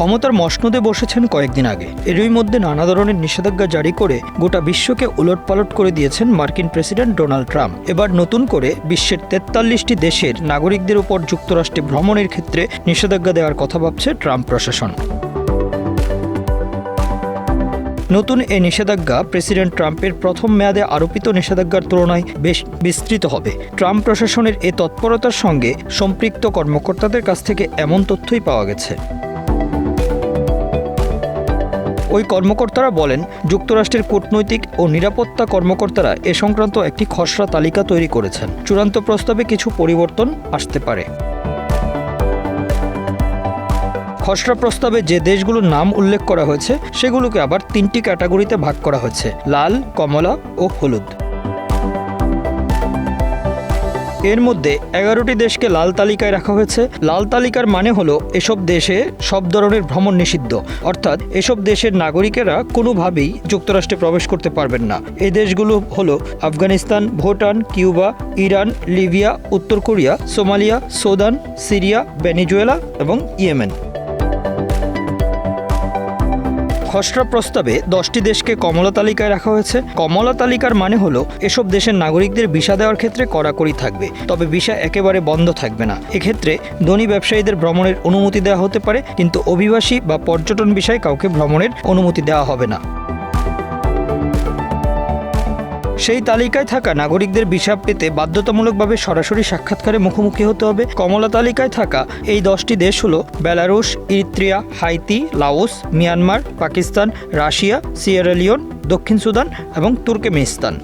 ক্ষমতার মসনদে বসেছেন কয়েকদিন আগে। এরই মধ্যে নানা ধরনের নিষেধাজ্ঞা জারি করে গোটা বিশ্বকে উলটপালট করে দিয়েছেন মার্কিন প্রেসিডেন্ট ডোনাল্ড ট্রাম্প। এবার নতুন করে বিশ্বের তেতাল্লিশটি দেশের নাগরিকদের উপর যুক্তরাষ্ট্রে ভ্রমণের ক্ষেত্রে নিষেধাজ্ঞা দেওয়ার কথা ভাবছে ট্রাম্প প্রশাসন। নতুন এ নিষেধাজ্ঞা প্রেসিডেন্ট ট্রাম্পের প্রথম মেয়াদে আরোপিত নিষেধাজ্ঞার তুলনায় বেশ বিস্তৃত হবে। ট্রাম্প প্রশাসনের এ তৎপরতার সঙ্গে সম্পৃক্ত কর্মকর্তাদের কাছ থেকে এমন তথ্যই পাওয়া গেছে। ওই কর্মকর্তারা বলেন, যুক্তরাষ্ট্রের কূটনৈতিক ও নিরাপত্তা কর্মকর্তারা এ সংক্রান্ত একটি খসড়া তালিকা তৈরি করেছেন। চূড়ান্ত প্রস্তাবে কিছু পরিবর্তন আসতে পারে। খসড়া প্রস্তাবে যে দেশগুলোর নাম উল্লেখ করা হয়েছে, সেগুলোকে আবার তিনটি ক্যাটাগরিতে ভাগ করা হয়েছে, লাল, কমলা ও হলুদ। এর মধ্যে এগারোটি দেশকে লাল তালিকায় রাখা হয়েছে। লাল তালিকার মানে হলো এসব দেশে সব ধরনের ভ্রমণ নিষিদ্ধ। অর্থাৎ এসব দেশের নাগরিকেরা কোনোভাবেই যুক্তরাষ্ট্রে প্রবেশ করতে পারবেন না। এ দেশগুলো হলো Afghanistan, Bhutan, Cuba, Iran, Libya, উত্তর Korea, Somalia, Sudan, Syria, Venezuela এবং ইয়েমেন। খসড়া প্রস্তাবে দশটি দেশকে কমলা তালিকায় রাখা হয়েছে। কমলা তালিকার মানে হলো, এসব দেশের নাগরিকদের ভিসা দেওয়ার ক্ষেত্রে কড়াকড়ি থাকবে, তবে ভিসা একেবারে বন্ধ থাকবে না। এক্ষেত্রে ধনী ব্যবসায়ীদের ভ্রমণের অনুমতি দেওয়া হতে পারে, কিন্তু অভিবাসী বা পর্যটন বিষয়ে কাউকে ভ্রমণের অনুমতি দেওয়া হবে না। সেই তালিকায় থাকা নাগরিকদের ভিসা পেতে বাধ্যতামূলকভাবে সরাসরি সাক্ষাৎকারে মুখোমুখি হতে হবে। কমলা তালিকায় থাকা এই দশটি দেশ হলো Belarus, Eritrea, Haiti, Laos, Myanmar, Pakistan, Russia Sierra Leone দক্ষিণ সুদান এবং তুর্কমেনিস্তান।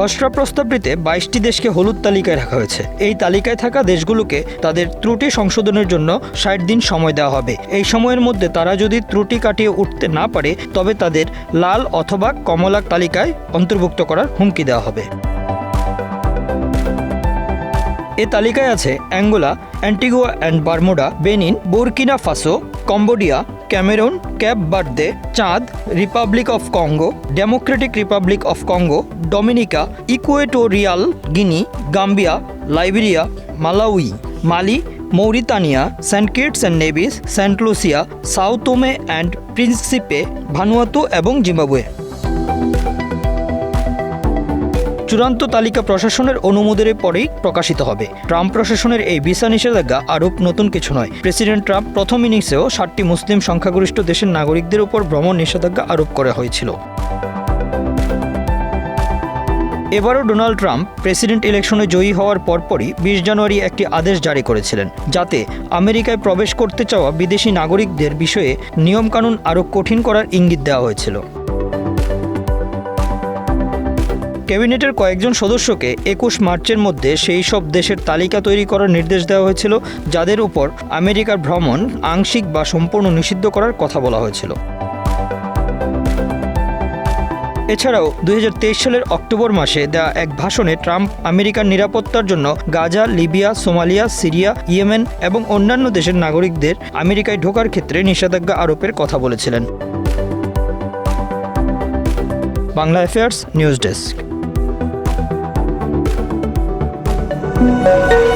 খসড়া প্রস্তাবটিতে বাইশটি দেশকে হলুদ তালিকায় রাখা হয়েছে। এই তালিকায় থাকা দেশগুলোকে তাদের ত্রুটি সংশোধনের জন্য ষাট দিন সময় দেওয়া হবে। এই সময়ের মধ্যে তারা যদি ত্রুটি কাটিয়ে উঠতে না পারে, তবে তাদের লাল অথবা কমলা তালিকায় অন্তর্ভুক্ত করার হুমকি দেওয়া হবে। এ তালিকায় আছে Angola, Antigua and Barbuda, Benin, Burkina Faso, Cambodia, Cameroon Cape Verde, Chad, Republic of Congo, Democratic Republic of Congo, Dominica, Equatorial Guinea, Gambia, Liberia, Malawi, Mali, Mauritania, Saint Kitts and Nevis, Saint Lucia Sao Tome and Principe, Vanuatu এবং Zimbabwe. চূড়ান্ত তালিকা প্রশাসনের অনুমোদনের পরেই প্রকাশিত হবে। Trump প্রশাসনের এই ভিসা নিষেধাজ্ঞা আরোপ নতুন কিছু নয়। প্রেসিডেন্ট ট্রাম্প প্রথম ইনিংসেও ষাটটি মুসলিম সংখ্যাগরিষ্ঠ দেশের নাগরিকদের উপর ভ্রমণ নিষেধাজ্ঞা আরোপ করা হয়েছিল। এবারও ডোনাল্ড ট্রাম্প প্রেসিডেন্ট ইলেকশনে জয়ী হওয়ার পরপরই বিশ জানুয়ারি একটি আদেশ জারি করেছিলেন, যাতে আমেরিকায় প্রবেশ করতে চাওয়া বিদেশি নাগরিকদের বিষয়ে নিয়মকানুন আরও কঠিন করার ইঙ্গিত দেওয়া হয়েছিল। ক্যাবিনেটের কয়েকজন সদস্যকে একুশ মার্চের মধ্যে সেই সব দেশের তালিকা তৈরি করার নির্দেশ দেওয়া হয়েছিল, যাদের উপর আমেরিকার ভ্রমণ আংশিক বা সম্পূর্ণ নিষিদ্ধ করার কথা বলা হয়েছিল। এছাড়াও দু হাজার তেইশ সালের অক্টোবর মাসে দেওয়া এক ভাষণে ট্রাম্প আমেরিকার নিরাপত্তার জন্য Gaza, Libya, Somalia, Syria, Yemen এবং অন্যান্য দেশের নাগরিকদের আমেরিকায় ঢোকার ক্ষেত্রে নিষেধাজ্ঞা আরোপের কথা বলেছিলেন। Bangla affairs news desk. thank you.